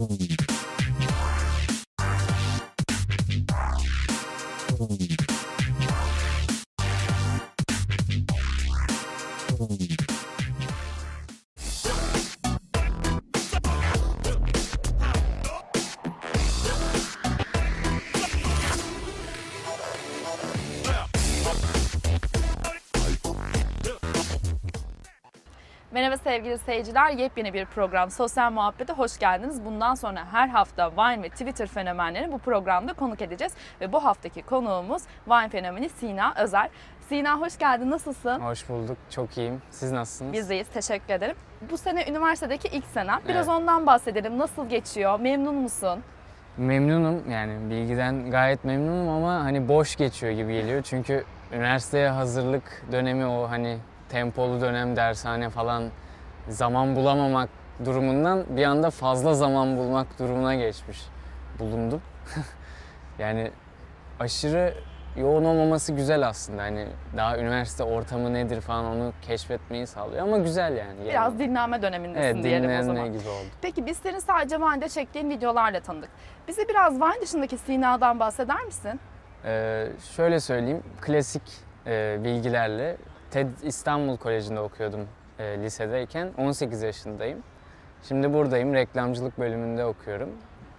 Gracias. Merhaba sevgili seyirciler. Yepyeni bir program Sosyal Muhabbet'e hoş geldiniz. Bundan sonra her hafta Vine ve Twitter fenomenlerini bu programda konuk edeceğiz. Ve bu haftaki konuğumuz Vine fenomeni Sina Özer. Sina hoş geldin. Nasılsın? Hoş bulduk. Çok iyiyim. Siz nasılsınız? Biz deyiz. Teşekkür ederim. Bu sene üniversitedeki ilk senen. Biraz Evet. ondan bahsedelim. Nasıl geçiyor? Memnun musun? Memnunum. Yani bilgiden gayet memnunum ama hani boş geçiyor gibi geliyor. Çünkü üniversiteye hazırlık dönemi o hani tempolu dönem, dershane falan zaman bulamamak durumundan bir anda fazla zaman bulmak durumuna geçmiş bulundum. yani aşırı yoğun olmaması güzel aslında. Hani daha üniversite ortamı nedir falan onu keşfetmeyi sağlıyor ama güzel yani. Biraz dinlenme dönemindesin Evet diyelim o zaman. gibi oldu. Peki biz seni sadece Vine'de çektiğin videolarla tanıdık. Bize biraz Vine dışındaki Sina'dan bahseder misin? Ee, şöyle söyleyeyim, klasik e, bilgilerle TED İstanbul Koleji'nde okuyordum e, lisedeyken. 18 yaşındayım. Şimdi buradayım, reklamcılık bölümünde okuyorum.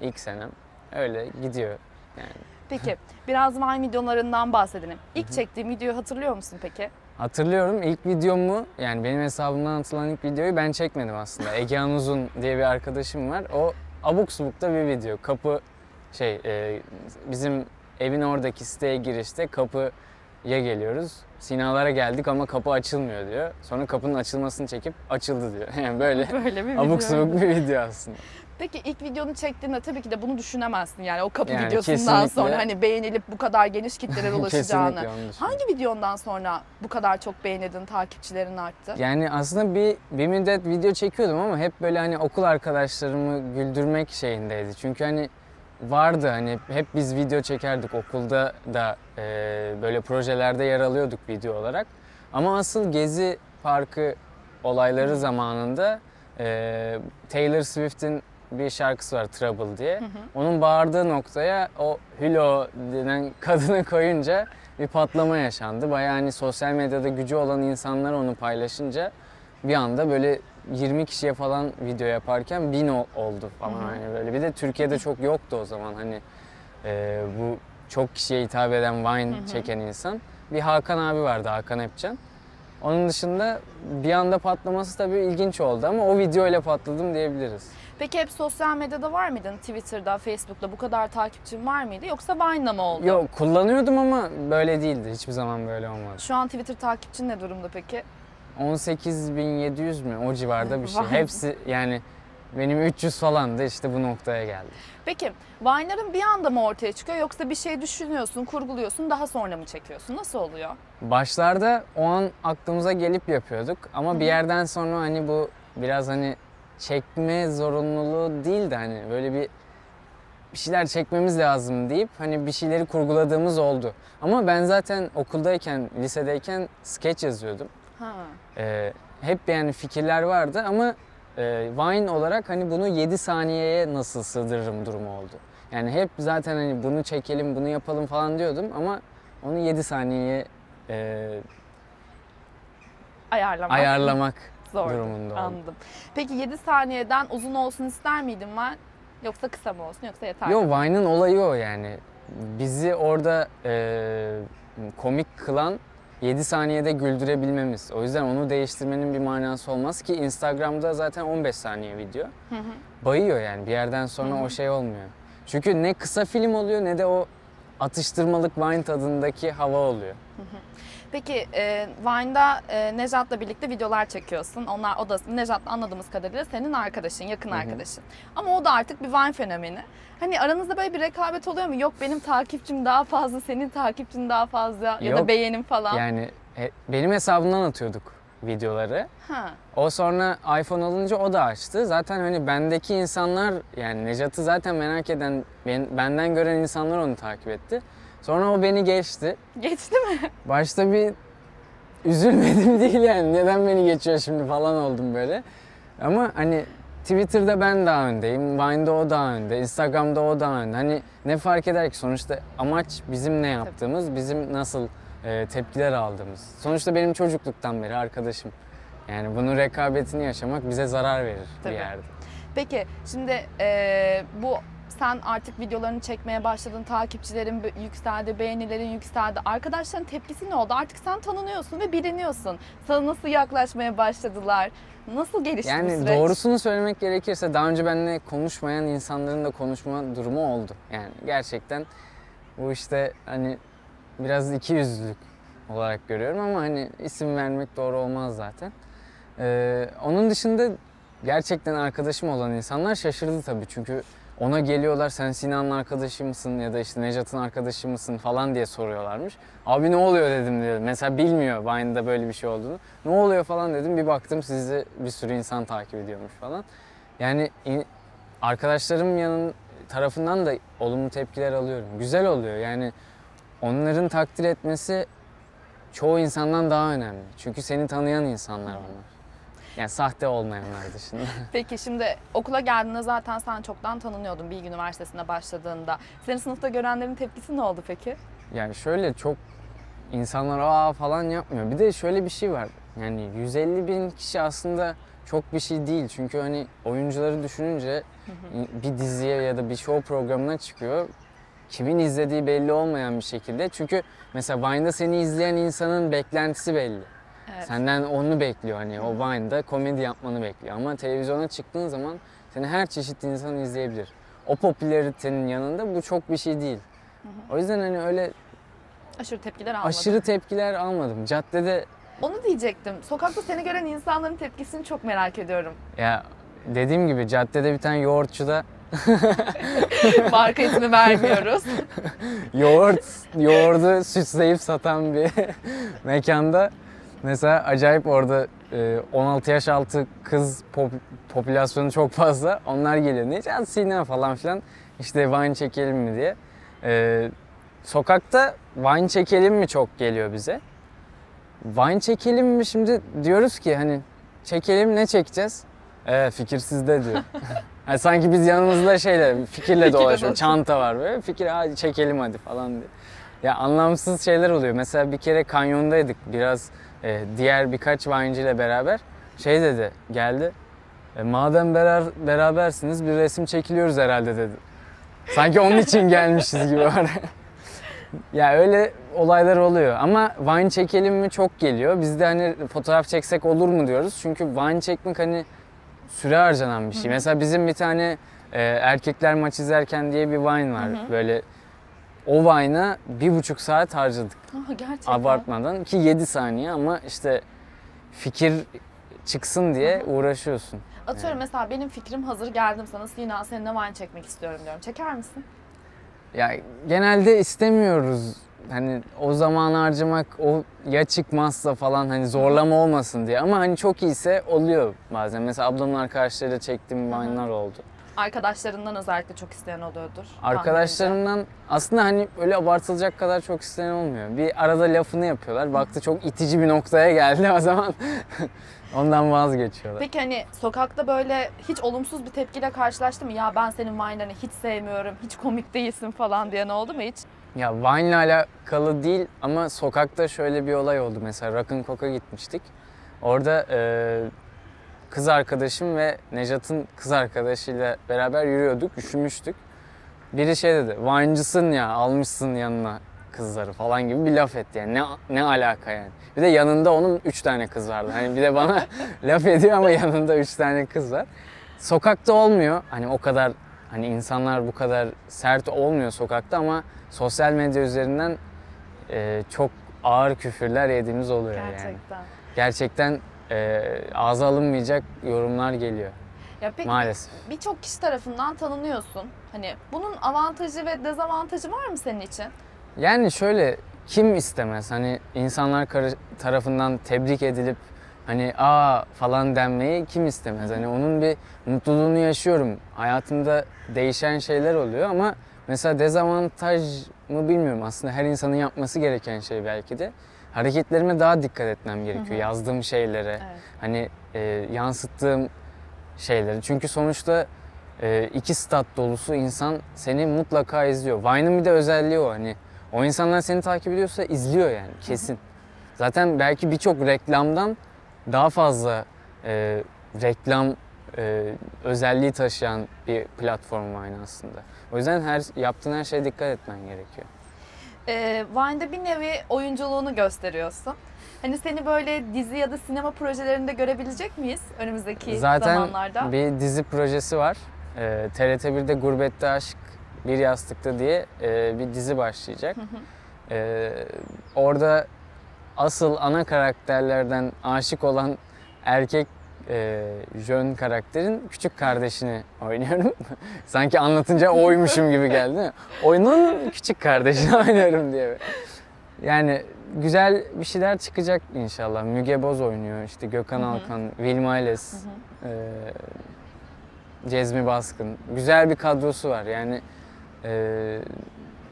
İlk senem. Öyle gidiyor yani. Peki biraz Vine videolarından bahsedelim. İlk çektiğim videoyu hatırlıyor musun peki? Hatırlıyorum ilk videomu, yani benim hesabımdan atılan ilk videoyu ben çekmedim aslında. Egehan Uzun diye bir arkadaşım var. O abuk subukta bir video. Kapı şey, e, bizim evin oradaki siteye girişte kapıya geliyoruz. Sinalara geldik ama kapı açılmıyor diyor. Sonra kapının açılmasını çekip açıldı diyor. Yani böyle Böyle bir abuk subuk bir video aslında. Peki ilk videonu çektiğinde tabii ki de bunu düşünemezsin yani o kapı Yani videosundan kesinlikle. sonra hani beğenilip bu kadar geniş kitlelere ulaşacağını. Hangi videondan sonra bu kadar çok beğenildin, takipçilerin arttı? Yani aslında bir, bir müddet video çekiyordum ama hep böyle hani okul arkadaşlarımı güldürmek şeyindeydi. Çünkü hani vardı hani hep biz video çekerdik okulda da e, böyle projelerde yer alıyorduk video olarak. Ama asıl Gezi Parkı olayları zamanında e, Taylor Swift'in bir şarkısı var Trouble diye. Onun bağırdığı noktaya o Hülo denen kadını koyunca bir patlama yaşandı. Bayağı hani sosyal medyada gücü olan insanlar onu paylaşınca bir anda böyle 20 kişiye falan video yaparken 1000 ol- oldu falan hani böyle. Bir de Türkiye'de çok yoktu o zaman hani e, bu çok kişiye hitap eden Vine çeken insan. Bir Hakan abi vardı Hakan Epcan. Onun dışında bir anda patlaması tabii ilginç oldu ama o video ile patladım diyebiliriz. Peki hep sosyal medyada var mıydın? Twitter'da, Facebook'ta bu kadar takipçin var mıydı? Yoksa Vine'da mı oldu? Yok kullanıyordum ama böyle değildi. Hiçbir zaman böyle olmadı. Şu an Twitter takipçin ne durumda peki? 18.700 mü o civarda bir şey. Vay. Hepsi yani benim 300 falandı işte bu noktaya geldi. Peki Vine'ların bir anda mı ortaya çıkıyor yoksa bir şey düşünüyorsun, kurguluyorsun daha sonra mı çekiyorsun? Nasıl oluyor? Başlarda o an aklımıza gelip yapıyorduk ama bir yerden sonra hani bu biraz hani çekme zorunluluğu değil de hani böyle bir bir şeyler çekmemiz lazım deyip hani bir şeyleri kurguladığımız oldu. Ama ben zaten okuldayken, lisedeyken sketch yazıyordum. Ha. Ee, hep yani fikirler vardı ama e, Vine olarak hani bunu 7 saniyeye nasıl sığdırırım durumu oldu. Yani hep zaten hani bunu çekelim, bunu yapalım falan diyordum ama onu 7 saniyeye e, Ayarlamak. ayarlamak Zor. durumunda oldum. Anladım. Peki 7 saniyeden uzun olsun ister miydin ben? Yoksa kısa mı olsun yoksa yeter mi? Yo Vine'ın olayı o yani. Bizi orada e, komik kılan 7 saniyede güldürebilmemiz. O yüzden onu değiştirmenin bir manası olmaz ki Instagram'da zaten 15 saniye video. Bayıyor yani bir yerden sonra o şey olmuyor. Çünkü ne kısa film oluyor ne de o atıştırmalık Vine tadındaki hava oluyor. Peki e, Vine'da e, Nejat'la birlikte videolar çekiyorsun. Onlar o da Nejat anladığımız kadarıyla senin arkadaşın, yakın arkadaşın. Ama o da artık bir Vine fenomeni. Hani aranızda böyle bir rekabet oluyor mu? Yok benim takipçim daha fazla, senin takipçin daha fazla ya da Yok. beğenim falan. Yani e, benim hesabımdan atıyorduk videoları. Ha. O sonra iPhone alınca o da açtı. Zaten hani bendeki insanlar yani Necat'ı zaten merak eden, ben- benden gören insanlar onu takip etti. Sonra o beni geçti. Geçti mi? Başta bir üzülmedim değil yani. Neden beni geçiyor şimdi falan oldum böyle. Ama hani Twitter'da ben daha öndeyim, Vine'da o daha önde, Instagram'da o daha önde. Hani ne fark eder ki sonuçta amaç bizim ne yaptığımız, bizim nasıl e, tepkiler aldığımız. Sonuçta benim çocukluktan beri arkadaşım. Yani bunun rekabetini yaşamak bize zarar verir Tabii. bir yerde. Peki şimdi e, bu sen artık videolarını çekmeye başladın, takipçilerin yükseldi, beğenilerin yükseldi. Arkadaşların tepkisi ne oldu? Artık sen tanınıyorsun ve biliniyorsun. Sana nasıl yaklaşmaya başladılar? Nasıl gelişti bu Yani süreç? doğrusunu söylemek gerekirse daha önce benimle konuşmayan insanların da konuşma durumu oldu. Yani gerçekten bu işte hani biraz iki yüzlülük olarak görüyorum ama hani isim vermek doğru olmaz zaten. Ee, onun dışında gerçekten arkadaşım olan insanlar şaşırdı tabii çünkü ona geliyorlar sen Sinan'ın arkadaşı mısın ya da işte Necat'ın arkadaşı mısın falan diye soruyorlarmış. Abi ne oluyor dedim diyor. Mesela bilmiyor Vine'da böyle bir şey olduğunu. Ne oluyor falan dedim. Bir baktım sizi bir sürü insan takip ediyormuş falan. Yani arkadaşlarım yanın tarafından da olumlu tepkiler alıyorum. Güzel oluyor. Yani onların takdir etmesi çoğu insandan daha önemli. Çünkü seni tanıyan insanlar onlar. Yani sahte olmayanlar dışında. Peki şimdi okula geldiğinde zaten sen çoktan tanınıyordun Bilgi Üniversitesi'ne başladığında. Seni sınıfta görenlerin tepkisi ne oldu peki? Yani şöyle çok insanlar aa falan yapmıyor. Bir de şöyle bir şey var. Yani 150 bin kişi aslında çok bir şey değil. Çünkü hani oyuncuları düşününce bir diziye ya da bir show programına çıkıyor. Kimin izlediği belli olmayan bir şekilde. Çünkü mesela Vine'da seni izleyen insanın beklentisi belli. Evet. Senden onu bekliyor hani o Vine'da komedi yapmanı bekliyor. Ama televizyona çıktığın zaman seni her çeşit insan izleyebilir. O popülaritenin yanında bu çok bir şey değil. O yüzden hani öyle Aşırı tepkiler almadın. aşırı tepkiler almadım. Caddede Onu diyecektim. Sokakta seni gören insanların tepkisini çok merak ediyorum. ya dediğim gibi caddede bir tane yoğurtçuda Marka ismi vermiyoruz. yoğurt, yoğurdu süsleyip satan bir mekanda mesela acayip orada e, 16 yaş altı kız pop- popülasyonu çok fazla. Onlar geliyor. Necat Sina falan filan işte wine çekelim mi diye. E, sokakta wine çekelim mi çok geliyor bize. Wine çekelim mi şimdi diyoruz ki hani çekelim ne çekeceğiz? E, fikir sizde diyor. Yani sanki biz yanımızda şeyle fikirle dolaşıyor. Çanta var böyle. Fikir hadi çekelim hadi falan diye. Ya anlamsız şeyler oluyor. Mesela bir kere kanyondaydık biraz e, diğer birkaç vine'cı ile beraber. Şey dedi geldi. "E, madem berar, berabersiniz bir resim çekiliyoruz herhalde dedi. Sanki onun için gelmişiz gibi var. ya öyle olaylar oluyor ama wine çekelim mi çok geliyor. Biz de hani fotoğraf çeksek olur mu diyoruz. Çünkü wine çekmek hani süre harcanan bir şey. Mesela bizim bir tane e, erkekler maç izlerken diye bir wine var. Hı hı. Böyle o wine'a bir buçuk saat harcadık Aa, gerçekten. abartmadan ki 7 saniye ama işte fikir çıksın diye uğraşıyorsun. Atıyorum Yani. mesela benim fikrim hazır geldim sana Sina seninle wine çekmek istiyorum diyorum. Çeker misin? Ya genelde istemiyoruz hani o zaman harcamak o ya çıkmazsa falan hani zorlama olmasın diye ama hani çok iyiyse oluyor bazen. Mesela ablamın arkadaşlarıyla çektiğim wine'lar oldu. Arkadaşlarından özellikle çok isteyen oluyordur. tahminimce. Arkadaşlarımdan aslında hani öyle abartılacak kadar çok isteyen olmuyor. Bir arada lafını yapıyorlar. Baktı çok itici bir noktaya geldi o zaman ondan vazgeçiyorlar. Peki hani sokakta böyle hiç olumsuz bir tepkiyle karşılaştın mı? Ya ben senin wine'larını hiç sevmiyorum, hiç komik değilsin falan diyen oldu mu hiç? Ya Vine'le alakalı değil ama sokakta şöyle bir olay oldu. Mesela Rock'n Coke'a gitmiştik. Orada e, kız arkadaşım ve Nejat'ın kız arkadaşıyla beraber yürüyorduk, üşümüştük. Biri şey dedi, Vine'cısın ya, almışsın yanına kızları falan gibi bir laf etti. Yani ne, ne alaka yani. Bir de yanında onun üç tane kız vardı. Hani bir de bana laf ediyor ama yanında üç tane kız var. Sokakta olmuyor. Hani o kadar hani insanlar bu kadar sert olmuyor sokakta ama sosyal medya üzerinden e, çok ağır küfürler yediğimiz oluyor yani. Gerçekten. E, ağza alınmayacak yorumlar geliyor Ya peki maalesef. birçok kişi tarafından tanınıyorsun. Hani bunun avantajı ve dezavantajı var mı senin için? Yani şöyle kim istemez hani insanlar tarafından tebrik edilip hani aa falan denmeyi kim istemez? Hani onun bir mutluluğunu yaşıyorum. Hayatımda değişen şeyler oluyor ama mesela dezavantaj mı bilmiyorum. Aslında her insanın yapması gereken şey belki de. Hareketlerime daha dikkat etmem gerekiyor. Hı hı. Yazdığım şeylere, Evet. hani e, yansıttığım şeyleri. Çünkü sonuçta e, iki stat dolusu insan seni mutlaka izliyor. Vine'ın bir de özelliği o hani. O insanlar seni takip ediyorsa izliyor yani kesin. Zaten belki birçok reklamdan daha fazla e, reklam e, özelliği taşıyan bir platform Vine aslında. O yüzden her yaptığın her şeye dikkat etmen gerekiyor. Ee, Vine'da bir nevi oyunculuğunu gösteriyorsun. Hani seni böyle dizi ya da sinema projelerinde görebilecek miyiz önümüzdeki Zaten zamanlarda? bir dizi projesi var. Ee, TRT1'de Gurbette Aşk Bir Yastıkta diye e, bir dizi başlayacak. Hı hı. Ee, orada asıl ana karakterlerden aşık olan erkek e, jön karakterin küçük kardeşini oynuyorum. Sanki anlatınca oymuşum gibi geldi. değil mi? Oyunun küçük kardeşini oynuyorum diye. Yani güzel bir şeyler çıkacak inşallah. Müge Boz oynuyor, işte Gökhan. Alkan, Hı hı. ee, Cezmi Baskın. Güzel bir kadrosu var yani. ee,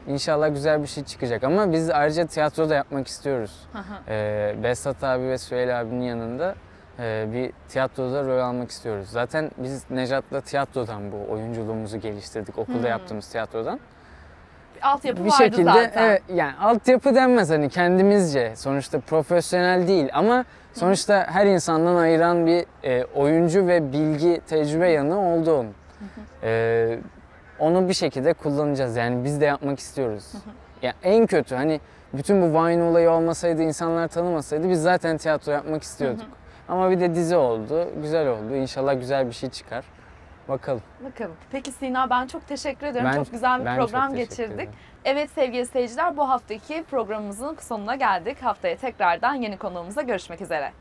inşallah güzel bir şey çıkacak ama biz ayrıca tiyatro da yapmak istiyoruz. Ee, Behzat abi ve Süheyl abinin yanında bir tiyatroda rol almak istiyoruz. Zaten biz Nejat'la tiyatrodan bu oyunculuğumuzu geliştirdik. Okulda Hmm. yaptığımız tiyatrodan. Altyapı bir vardı şekilde zaten. evet yani altyapı denmez hani kendimizce sonuçta profesyonel değil ama sonuçta her insandan ayıran bir e, oyuncu ve bilgi tecrübe yanı oldu onun. Ee, onu bir şekilde kullanacağız yani biz de yapmak istiyoruz. Ya en kötü hani bütün bu Vine olayı olmasaydı insanlar tanımasaydı biz zaten tiyatro yapmak istiyorduk. Ama bir de dizi oldu, güzel oldu. İnşallah güzel bir şey çıkar. Bakalım. Bakalım. Peki Sina ben çok teşekkür ederim. Ben- çok güzel bir program geçirdik. ederim. Evet sevgili seyirciler bu haftaki programımızın sonuna geldik. Haftaya tekrardan yeni konuğumuzla görüşmek üzere.